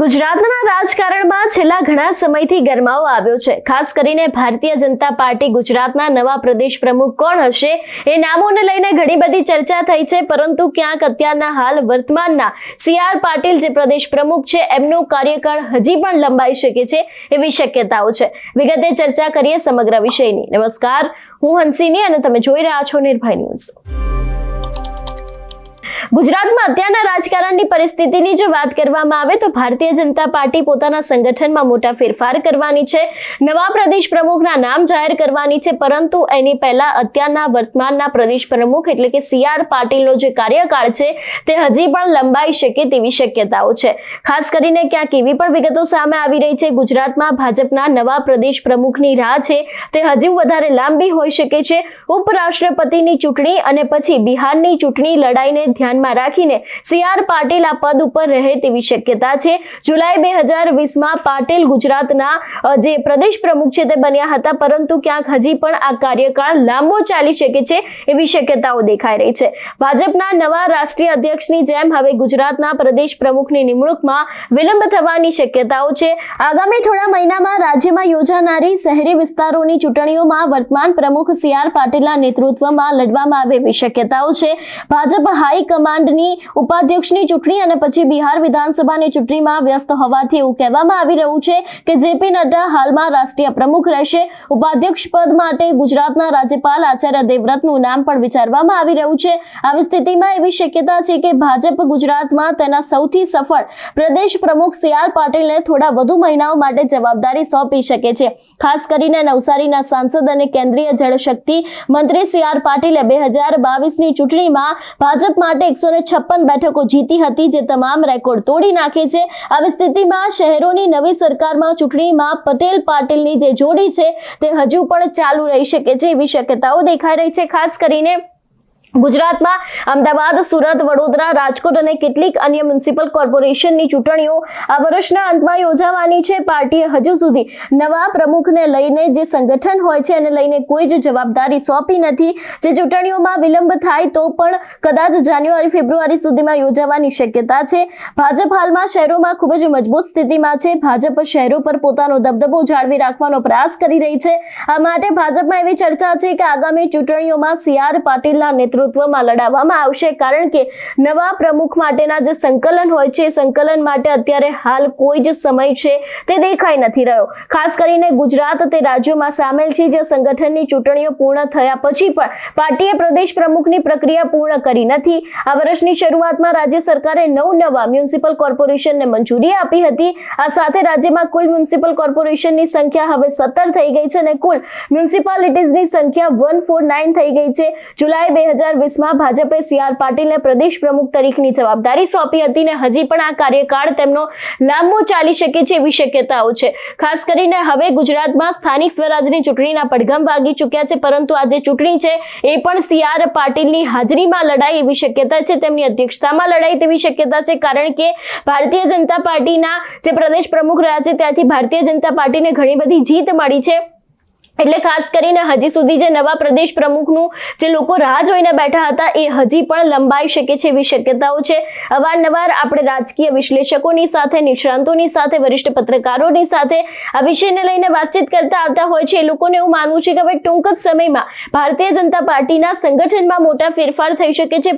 ગુજરાતના રાજકારણમાં છેલ્લા ઘણા સમયથી ગરમાવો આવ્યો છે. ખાસ કરીને ભારતીય જનતા પાર્ટી ગુજરાતના નવા પ્રદેશ પ્રમુખ કોણ હશે એ નામોને લઈને ઘણી બધી ચર્ચા થઈ છે, પરંતુ ક્યાંક અત્યારના હાલ વર્તમાનના સી આર પાટીલ જે પ્રદેશ પ્રમુખ છે, એમનો કાર્યકાળ હજી પણ લંબાઈ શકે છે એવી શક્યતાઓ છે. વિગતે ચર્ચા કરીએ સમગ્ર વિષયની. નમસ્કાર, હું હંસિની અને તમે જોઈ રહ્યા છો નિર્ભય ન્યૂઝ. ગુજરાતમાં અત્યારના રાજકારણની પરિસ્થિતિની જો વાત કરવામાં આવે તો ભારતીય જનતા પાર્ટી પોતાના સંગઠનમાં મોટા ફેરફાર કરવાની છે. નવા પ્રદેશ પ્રમુખના નામ જાહેર કરવાની છે, પરંતુ એની પહેલા અત્યારના વર્તમાનના પ્રદેશ પ્રમુખ એટલે કે સી આર પાટીલનો જે કાર્યકાળ છે, તે હજી પણ લંબાઈ શકે તેવી શક્યતાઓ છે. ખાસ કરીને ક્યાંક એવી પણ વિગતો સામે આવી રહી છે, ગુજરાતમાં ભાજપના નવા પ્રદેશ પ્રમુખની રાહ છે, તે હજુ વધારે લાંબી હોઈ શકે છે. ઉપરાષ્ટ્રપતિની ચૂંટણી અને પછી બિહારની ચૂંટણી લડાઈને ધ્યાનમાં રાખીને સી આર પાટીલ આ પદ ઉપર રહે તેવી શક્યતા છે. જુલાઈ બે હજાર વીસમાં પાટીલ ગુજરાતના જે પ્રદેશ પ્રમુખ છે તે બન્યા હતા, પરંતુ ક્યાંક હજી પણ આ કાર્યકાળ લાંબો ચાલી શકે છે એવી શક્યતાઓ દેખાઈ રહી છે. ભાજપના નવા રાષ્ટ્રીય અધ્યક્ષની જેમ હવે ગુજરાતના પ્રદેશ પ્રમુખની નિમણૂકમાં વિલંબ થવાની શક્યતાઓ છે. આગામી થોડા મહિનામાં રાજ્યમાં યોજાનારી શહેરી વિસ્તારોની ચૂંટણીઓમાં વર્તમાન પ્રમુખ સી આર પાટીલના નેતૃત્વમાં લડવામાં આવે એવી શક્યતાઓ છે. ભાજપ હાઈ કમાન્ડની ઉપાધ્યક્ષની ચૂંટણી અને પછી બિહાર વિધાનસભાની ચૂંટણીમાં વ્યસ્ત હોવાથી એવું કહેવામાં આવી રહ્યું છે કે જેપી નડ્ડા હાલમાં રાષ્ટ્રીય પ્રમુખ રહેશે. ઉપાધ્યક્ષ પદ માટે ગુજરાતના રાજ્યપાલ આચાર્ય દેવવ્રતનું નામ પણ વિચારવામાં આવી રહ્યું છે. આવી સ્થિતિમાં એવી શક્યતા છે કે ભાજપ ગુજરાતમાં તેના સૌથી સફળ પ્રદેશ પ્રમુખ સી આર પાટીલને થોડા વધુ મહિનાઓ માટે જવાબદારી સોંપી શકે છે. ખાસ કરીને નવસારીના સાંસદ અને કેન્દ્રીય જળશક્તિ મંત્રી સી આર પાટીલે બે હજાર બાવીસની ચૂંટણીમાં ભાજપ માટે એકસો છપ્પન બેઠકો જીતી હતી જે તમામ રેકોર્ડ તોડી નાખે છે. આવી સ્થિતિમાં શહેરોની નવી સરકારમાં ચૂંટણીમાં પટેલ પાટીલની જે જોડી છે તે હજુ પણ ચાલુ રહી શકે છે એવી શક્યતાઓ દેખાઈ રહી છે, ખાસ કરીને ગુજરાતમાં અમદાવાદ, સુરત, વડોદરા, રાજકોટ અને કેટલીક અન્ય મ્યુનિસિપલ કોર્પોરેશનની ચૂંટણીઓ આ વર્ષના અંતમાં યોજાવાની છે. પાર્ટીએ હજુ સુધી નવા પ્રમુખને લઈને જે સંગઠન હોય છે, એને લઈને કોઈ જ જવાબદારી સોંપી નથી. જે ચૂંટણીઓમાં વિલંબ થાય તો પણ કદાચ જાન્યુઆરી, ફેબ્રુઆરી સુધીમાં યોજાવાની શક્યતા છે. ભાજપ હાલમાં શહેરોમાં ખૂબ જ મજબૂત સ્થિતિમાં છે. ભાજપ શહેરો પર પોતાનો દબદબો જાળવી રાખવાનો પ્રયાસ કરી રહી છે. આ માટે ભાજપમાં એવી ચર્ચા છે કે આગામી ચૂંટણીઓમાં સી આર પાટીલના નેતૃત્વમાં લડાવવામાં આવશે કારણ કે નવા પ્રમુખ માટેના જે સંકલન હોય છે સંકલન માટે અત્યારે હાલ કોઈ જ સમય છે તે દેખાઈ નથી રહ્યો. ખાસ કરીને ગુજરાત તે રાજ્યોમાં સામેલ છે જે સંગઠનની ચૂંટણીઓ પૂર્ણ થયા પછી પણ પાર્ટીએ પ્રદેશ પ્રમુખની પ્રક્રિયા પૂર્ણ કરી નથી. આ વર્ષની શરૂઆતમાં રાજ્ય સરકારે નવ નવા મ્યુનિસિપલ કોર્પોરેશનને મંજૂરી આપી હતી. આ સાથે રાજ્યમાં કુલ મ્યુનિસિપલ કોર્પોરેશનની સંખ્યા હવે સત્તર થઈ ગઈ છે અને કુલ મ્યુનિસિપાલિટીઝની સંખ્યા વન ફોર નાઇન થઈ ગઈ છે. જુલાઈ બે હજાર વીસમાં ભાજપે સી આર પાટીલને પ્રદેશ પ્રમુખ તરીકેની જવાબદારી સોંપી હતી ને હજી પણ આ કાર્યકાળ તેમનો લાંબો ચાલી શકે છે એવી શક્યતાઓ છે. ખાસ કરીને હવે ગુજરાતમાં સ્થાનિક સ્વરાજની ચૂંટણીના પડઘમ વાગી ચૂક્યા છે, પરંતુ આ જે ચૂંટણી છે એ પણ સી આર પાટીલની હાજરીમાં લડાઈ એવી શક્યતા છે, તેમની અધ્યક્ષતામાં લડાઈ તેવી શક્યતા છે, કારણ કે ભારતીય જનતા પાર્ટીના જે પ્રદેશ પ્રમુખ રહ્યા છે, ત્યાંથી ભારતીય જનતા પાર્ટીને ઘણી બધી જીત મળી છે. એટલે ખાસ કરીને હજી સુધી જે નવા પ્રદેશ પ્રમુખનું જે લોકો રાહ જોઈને બેઠા હતા, એ હજી પણ લંબાઈ શકે છે એવી શક્યતાઓ છે. અવારનવાર આપણે રાજકીય વિશ્લેષકોની સાથે, નિષ્ણાંતોની સાથે, વરિષ્ઠ પત્રકારોની સાથે આ વિષયને લઈને વાતચીત કરતા આવતા હોય છે. એ લોકોને એવું માનવું છે કે હવે ટૂંક જ સમયમાં ભારતીય જનતા પાર્ટીના સંગઠનમાં મોટા ફેરફાર થઈ શકે છે.